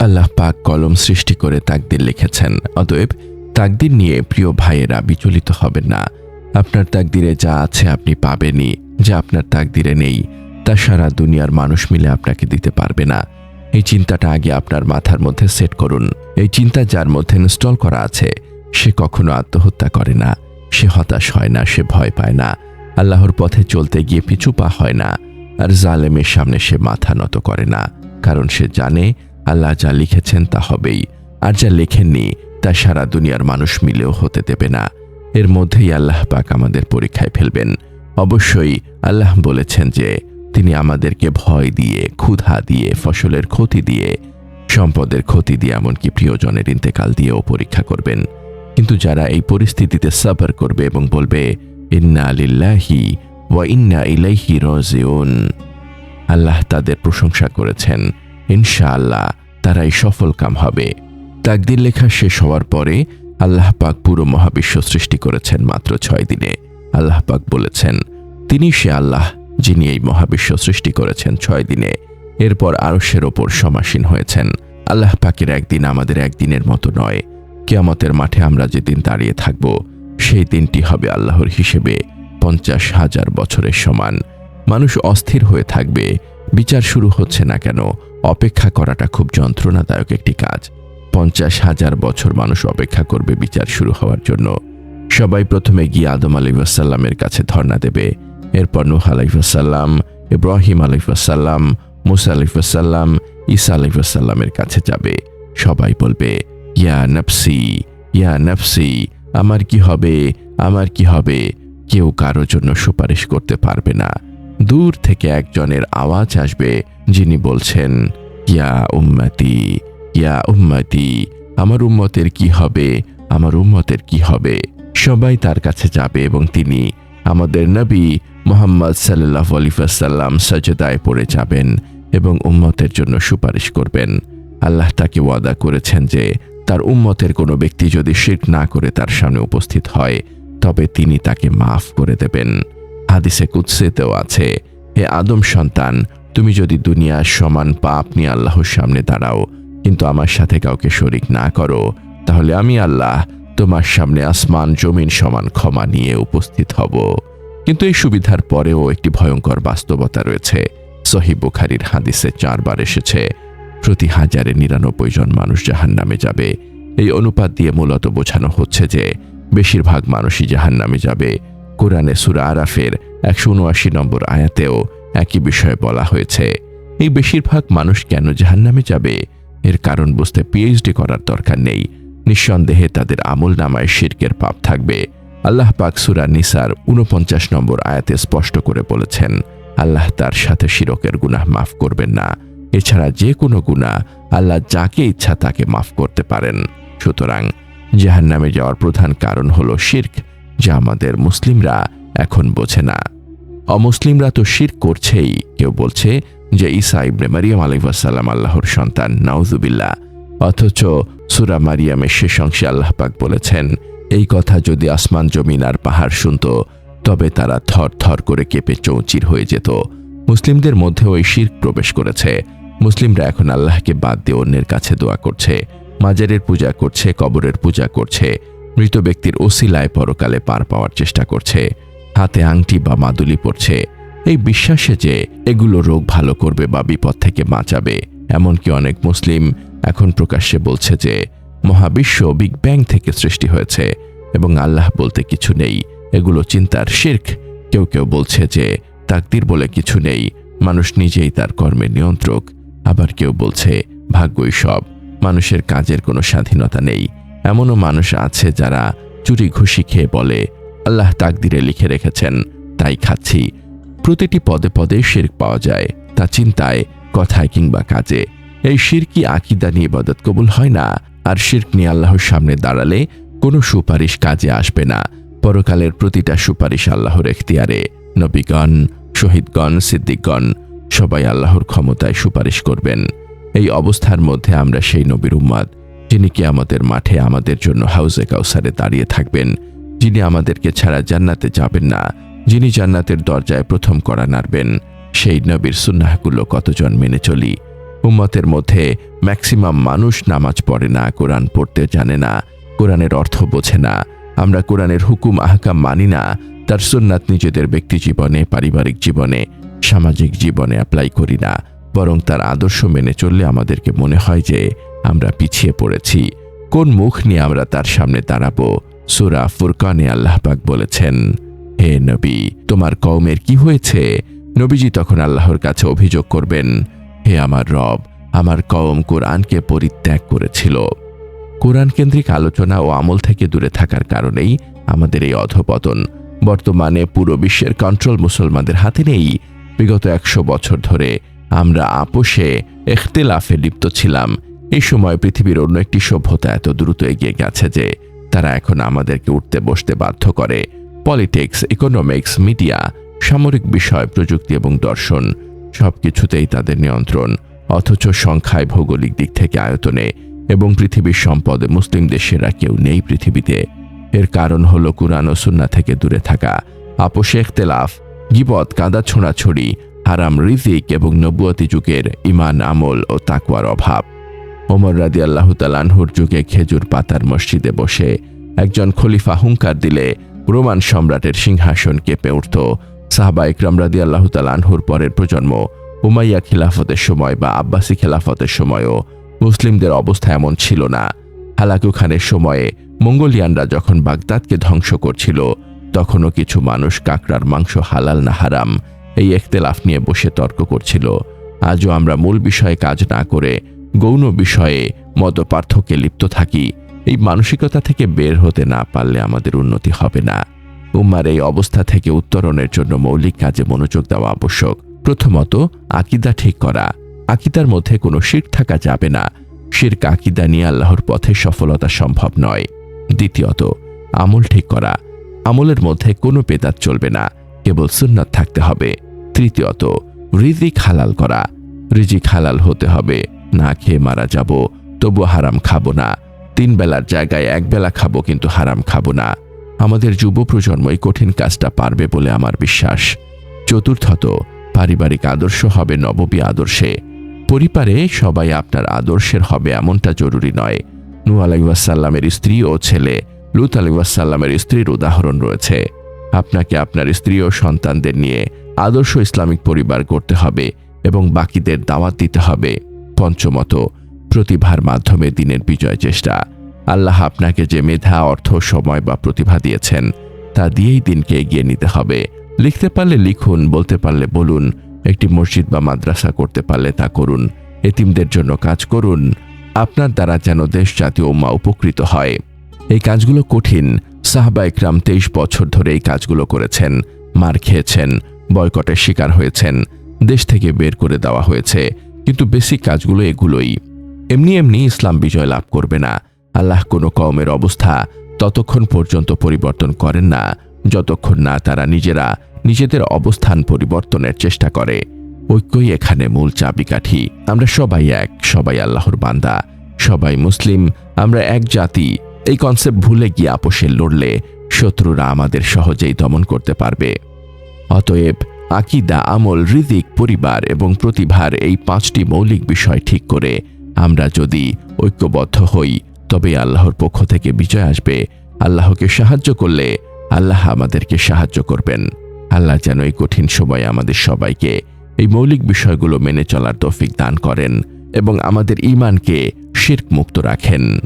আল্লাহ পাক কলম সৃষ্টি করে তাকদির লিখেছেন। অতএব তাকদির নিয়ে প্রিয় ভাইয়েরা বিচলিত হবেন না। আপনার তাকদিরে যা আছে আপনি পাবেনই। যা আপনার তাকদিরে নেই, তা সারা দুনিয়ার মানুষ মিলে আপনাকে দিতে পারবে না। এই চিন্তাটা আগে আপনার মাথার মধ্যে সেট করুন। এই চিন্তা যার মধ্যে ইনস্টল করা আছে, সে কখনো আত্মহত্যা করে না। সে হতাশ হয় না, সে ভয় পায় না। আল্লাহর পথে চলতে গিয়ে পিছু পা হয় না। আর জালেমের সামনে সে মাথা নত করে না। কারণ সে জানে আল্লাহ যা লিখেছেন তা হবেই, আর যা লেখেননি, তা সারা দুনিয়ার মানুষ মিলেও হতে দেবে না। এর মধ্যেই আল্লাহ পাক আমাদের পরীক্ষায় ফেলবেন। অবশ্যই আল্লাহ বলেছেন যে, তিনি আমাদেরকে ভয় দিয়ে, ক্ষুধা দিয়ে, ফসলের ক্ষতি দিয়ে, সম্পদের ক্ষতি দিয়ে, এমনকি প্রিয়জনের ইন্তেকাল দিয়েও পরীক্ষা করবেন। কিন্তু যারা এই পরিস্থিতিতে সাফার করবে এবং বলবে, ইন্না আলিল্লাহি ওয়া ইন্না ইলাইহি রাজিউন, আল্লাহ তাদের প্রশংসা করেছেন। ইনশাআল্লাহ তারাই সফল কাম হবে। তাকদির লেখা শেষ হওয়ার পরে আল্লাহ পাক পুরো মহাবিশ্ব সৃষ্টি করেছেন মাত্র ছয় দিনে। আল্লাহ পাক বলেছেন, তিনি সে আল্লাহ যিনি এই মহাবিশ্ব সৃষ্টি করেছেন ছয় দিনে। এরপর আরশের ওপর সমাসীন হয়েছেন। আল্লাহ পাকের একদিন আমাদের একদিনের মতো নয়। কেয়ামতের মাঠে আমরা যেদিন দাঁড়িয়ে থাকব, সেই দিনটি হবে আল্লাহর হিসেবে পঞ্চাশ হাজার বছরের সমান। মানুষ অস্থির হয়ে থাকবে, বিচার শুরু হচ্ছে না কেন? অপেক্ষা করাটা খুব যন্ত্রণাদায়ক একটি কাজ। পঞ্চাশ হাজার বছর মানুষ অপেক্ষা করবে বিচার শুরু হওয়ার জন্য। সবাই প্রথমে গিয়ে আদম আলিবাসাল্লামের কাছে ধর্ণা দেবে। এরপর নুহ আলাইসাল্লাম ইব্রাহিম আলিফাসাল্লাম মুসা আলিফাসাল্লাম ঈসা আলিফাসাল্লামের কাছে যাবে। সবাই বলবে, ইয়া নফসি ইয়া নফসি, আমার কি হবে? আমার কি হবে? কেউ কারও জন্য সুপারিশ করতে পারবে না। দূর থেকে একজনের আওয়াজ আসবে যিনি বলছেন, ইয়া উম্মতি ইয়া উম্মতি, আমার উম্মতের কি হবে? আমার উম্মতের কি হবে? সবাই তার কাছে যাবে এবং তিনি আমাদের নবী মোহাম্মদ সাল্লাহ আলিফাসাল্লাম সজদায় পড়ে যাবেন এবং উম্মতের জন্য সুপারিশ করবেন। আল্লাহ তাকে ওয়াদা করেছেন যে, তার উম্মতের কোনো ব্যক্তি যদি শির্ক না করে তার সামনে উপস্থিত হয়, তবে তিনি তাকে মাফ করে দেবেন। হাদিসে কুৎসেতেও আছে, হে আদম সন্তান তুমি যদি দুনিয়ার সমান পাপ নিয়ে আল্লাহর সামনে দাঁড়াও, কিন্তু আমার সাথে কাউকে শরিক না করো, তাহলে আমি আল্লাহ তোমার সামনে আসমান, জমিন সমান ক্ষমা নিয়ে উপস্থিত হব। কিন্তু এই সুবিধার পরেও একটি ভয়ঙ্কর বাস্তবতা রয়েছে। সহি বুখারির হাদিসে চারবার এসেছে, প্রতি হাজারে নিরানব্বই জন মানুষ জাহান নামে যাবে। এই অনুপাত দিয়ে মূলত বোঝানো হচ্ছে যে, বেশিরভাগ মানুষই জাহান নামে যাবে। কোরআনে সুরা আরাফের একশো উনআশি নম্বর আয়াতেও একই বিষয়ে বলা হয়েছে, এই বেশিরভাগ মানুষ কেন জাহান নামে যাবে? এর কারণ বুঝতে পিএইচডি করার দরকার নেই। নিঃসন্দেহে তাদের আমল নামায় শির্কের পাপ থাকবে। আল্লাহ পাক সুরা নিসার উনপঞ্চাশ নম্বর আয়াতে স্পষ্ট করে বলেছেন, আল্লাহ তার সাথে শিরকের গুনাহ মাফ করবেন না। এছাড়া যে কোনো গুণা আল্লাহ যাকে ইচ্ছা তাকে মাফ করতে পারেন। সুতরাং জাহান নামে যাওয়ার প্রধান কারণ হলো শির্ক, যা আমাদের মুসলিমরা এখন বোঝে না। অমুসলিমরা তো শির করছেই। কেউ বলছে যে ঈসা ইবনে মারিয়াম আলিফাসাল্লাম আল্লাহর সন্তান নাউজুবিল্লা অথচ সুরা মারিয়ামের শেষ অংশে আল্লাহ পাক বলেছেন, এই কথা যদি আসমান, জমিন আর পাহাড় শুনত, তবে তারা থর থর করে কেঁপে চৌচির হয়ে যেত। মুসলিমদের মধ্যে ওই শির্ক প্রবেশ করেছে। মুসলিমরা এখন আল্লাহকে বাদ দিয়ে অন্যের কাছে দোয়া করছে। মাজারের পূজা করছে, কবরের পূজা করছে। মৃত ব্যক্তির ওসিলায় পরকালে পার পাওয়ার চেষ্টা করছে। হাতে আংটি বা মাদুলি পড়ছে এই বিশ্বাসে যে এগুলো রোগ ভালো করবে বা বিপদ থেকে বাঁচাবে, এমনকি অনেক মুসলিম এখন প্রকাশ্যে বলছে যে, মহাবিশ্ব বিগ ব্যাং থেকে সৃষ্টি হয়েছে এবং আল্লাহ বলতে কিছু নেই। এগুলো চিন্তার শির্ক। কেউ কেউ বলছে যে, তাকদির বলে কিছু নেই। মানুষ নিজেই তার কর্মের নিয়ন্ত্রক। আবার কেউ বলছে, ভাগ্যই সব। মানুষের কাজের কোনো স্বাধীনতা নেই। এমনও মানুষ আছে যারা চুরি, ঘুষি খেয়ে বলে আল্লাহ তাকদিরে লিখে রেখেছেন, তাই খাচ্ছি। প্রতিটি পদে পদে শির্ক পাওয়া যায়, তা চিন্তায়, কথায় কিংবা কাজে। এই শিরকি আকিদা নিয়ে ইবাদত কবুল হয় না, আর শির্ক নিয়ে আল্লাহর সামনে দাঁড়ালে কোনো সুপারিশ কাজে আসবে না। পরকালের প্রতিটা সুপারিশ আল্লাহর এখতিয়ারে। নবীগণ, শহীদগণ, সিদ্দিকগণ, সবাই আল্লাহর ক্ষমতায় সুপারিশ করবেন। এই অবস্থার মধ্যে আমরা সেই নবীর উম্মাদ যিনি কি আমাদের মাঠে আমাদের জন্য হাউজে কাউসারে দাঁড়িয়ে থাকবেন। যিনি আমাদেরকে ছাড়া জান্নাতে যাবেন না, যিনি জান্নাতের দরজায় প্রথম করা নাড়বেন, সেই নবীর সুন্নাহগুলো কতজন মেনে চলি? উম্মতের মধ্যে ম্যাক্সিমাম মানুষ নামাজ পড়ে না, কোরআন পড়তে জানে না, কোরআনের অর্থ বোঝে না। আমরা কোরআনের হুকুম, আহকাম মানি না, তার সুন্নাত নিজেদের ব্যক্তি জীবনে, পারিবারিক জীবনে, সামাজিক জীবনে অ্যাপ্লাই করি না, বরং তার আদর্শ মেনে চললে আমাদেরকে মনে হয় যে আমরা পিছিয়ে পড়েছি। কোন মুখ নিয়ে আমরা তার সামনে দাঁড়াবো? সুরা ফুরকানে আল্লাহ পাক বলেছেন, হে নবী, তোমার কওমের কি হয়েছে? নবীজি তখন আল্লাহর কাছে অভিযোগ করবেন, হে আমার রব, আমার কওম কোরআনকে পরিত্যাগ করেছিল। কোরআন কেন্দ্রিক আলোচনা ও আমল থেকে দূরে থাকার কারণেই আমাদের এই অধপতন। বর্তমানে পুরো বিশ্বের কন্ট্রোল মুসলমানদের হাতে নেই। বিগত একশো বছর ধরে আমরা আপোষে এখতেলাফে লিপ্ত ছিলাম। এই সময় পৃথিবীর অন্য একটি সভ্যতা এত দ্রুত এগিয়ে গেছে যে তারা এখন আমাদেরকে উঠতে বসতে বাধ্য করে। পলিটিক্স ইকোনমিক্স মিডিয়া সামরিক বিষয়, প্রযুক্তি এবং দর্শন সবকিছুতেই তাদের নিয়ন্ত্রণ, অথচ সংখ্যায় ভৌগোলিক দিক থেকে আয়তনে এবং পৃথিবীর সম্পদে মুসলিম দেশেরা কেউ নেই পৃথিবীতে। এর কারণ হল কুরআন ও সুন্না থেকে দূরে থাকা, আপোষে এখতেলাফ গিবত, কাদা ছোঁড়াছড়ি, হারাম রিজিক এবং নবুয়তি যুগের ইমান আমল ও তাকওয়ার অভাব। ওমর রাদি আল্লাহ তালানহুর যুগে খেজুর পাতার মসজিদে বসে একজন খলিফা হুঙ্কার দিলে রোমান সম্রাটের সিংহাসন কেঁপে উঠত। সাহাবা ইকরাম রাদি আল্লাহ তালানহুর পরের প্রজন্ম উমাইয়া খিলাফতের সময় বা আব্বাসী খেলাফতের সময়ও মুসলিমদের অবস্থা এমন ছিল না। হালাকু খানের সময়ে মঙ্গোলিয়ানরা যখন বাগদাদকে ধ্বংস করছিল, তখনও কিছু মানুষ কাকড়ার মাংস হালাল না হারাম এই এখতেলাফ নিয়ে বসে তর্ক করছিল। আজও আমরা মূল বিষয়ে কাজ না করে গৌণ বিষয়ে মত পার্থক্যে লিপ্ত থাকি। এই মানসিকতা থেকে বের হতে না পারলে আমাদের উন্নতি হবে না। উম্মার এই অবস্থা থেকে উত্তরণের জন্য মৌলিক কাজে মনোযোগ দেওয়া আবশ্যক। প্রথমত, আকিদা ঠিক করা। আকিদার মধ্যে কোনো শির থাকা যাবে না। শির্ক আকিদা নিয়ে আল্লাহর পথে সফলতা সম্ভব নয়। দ্বিতীয়ত, আমল ঠিক করা। আমলের মধ্যে কোনো পেদাত চলবে না। কেবল সুন্নাত থাকতে হবে। তৃতীয়ত, রিজিক হালাল করা। রিজিক হালাল হতে হবে। না খেয়ে মারা যাব তবু হারাম খাব না। তিন বেলার জায়গায় এক বেলা খাব, কিন্তু হারাম খাব না। আমাদের যুব প্রজন্ম এই কঠিন কাজটা পারবে বলে আমার বিশ্বাস। চতুর্থত, পারিবারিক আদর্শ হবে নববী আদর্শে। পরিবারে সবাই আপনার আদর্শের হবে এমনটা জরুরি নয়। নু আলাইসাল্লামের স্ত্রী ও ছেলে, লুত আলাইসাল্লামের স্ত্রীর উদাহরণ রয়েছে। আপনাকে আপনার স্ত্রী ও সন্তানদের নিয়ে আদর্শ ইসলামিক পরিবার করতে হবে এবং বাকিদের দাওয়াত দিতে হবে। পঞ্চমত প্রতিভার মাধ্যমে দিনের বিজয় চেষ্টা। আল্লাহ আপনাকে যে মেধা, অর্থ, সময় বা প্রতিভা দিয়েছেন, তা দিয়েই দিনকে এগিয়ে নিতে হবে। লিখতে পারলে লিখুন, বলতে পারলে বলুন, একটি মসজিদ বা মাদ্রাসা করতে পারলে তা করুন, এতিমদের জন্য কাজ করুন, আপনার দ্বারা যেন দেশ জাতীয় মা উপকৃত হয়। এই কাজগুলো কঠিন। সাহাবা ইকরাম তেইশ বছর ধরে এই কাজগুলো করেছেন, মার খেয়েছেন, বয়কটের শিকার হয়েছেন, দেশ থেকে বের করে দেওয়া হয়েছে। কিন্তু বেসিক কাজগুলো এগুলোই। এমনি এমনি ইসলাম বিজয় লাভ করবে না। আল্লাহ কোনো কওমের অবস্থা ততক্ষণ পর্যন্ত পরিবর্তন করেন না, যতক্ষণ না তারা নিজেরা নিজেদের অবস্থান পরিবর্তনের চেষ্টা করে। ঐক্যই এখানে মূল চাবিকাঠি। আমরা সবাই এক, সবাই আল্লাহর বান্দা, সবাই মুসলিম, আমরা এক জাতি। এই কনসেপ্ট ভুলে গিয়ে আপোষে লড়লে শত্রুরা আমাদের সহজেই দমন করতে পারবে। অতএব আকিদা, আমল হৃদিক পরিবার এবং প্রতিভার এই পাঁচটি মৌলিক বিষয় ঠিক করে আমরা যদি ঐক্যবদ্ধ হই তবে আল্লাহর পক্ষ থেকে বিজয় আসবে। আল্লাহকে সাহায্য করলে আল্লাহ আমাদেরকে সাহায্য করবেন। আল্লাহ যেন এই কঠিন সময়ে আমাদের সবাইকে এই মৌলিক বিষয়গুলো মেনে চলার তৌফিক দান করেন এবং আমাদের ইমানকে শির্ক মুক্ত রাখেন।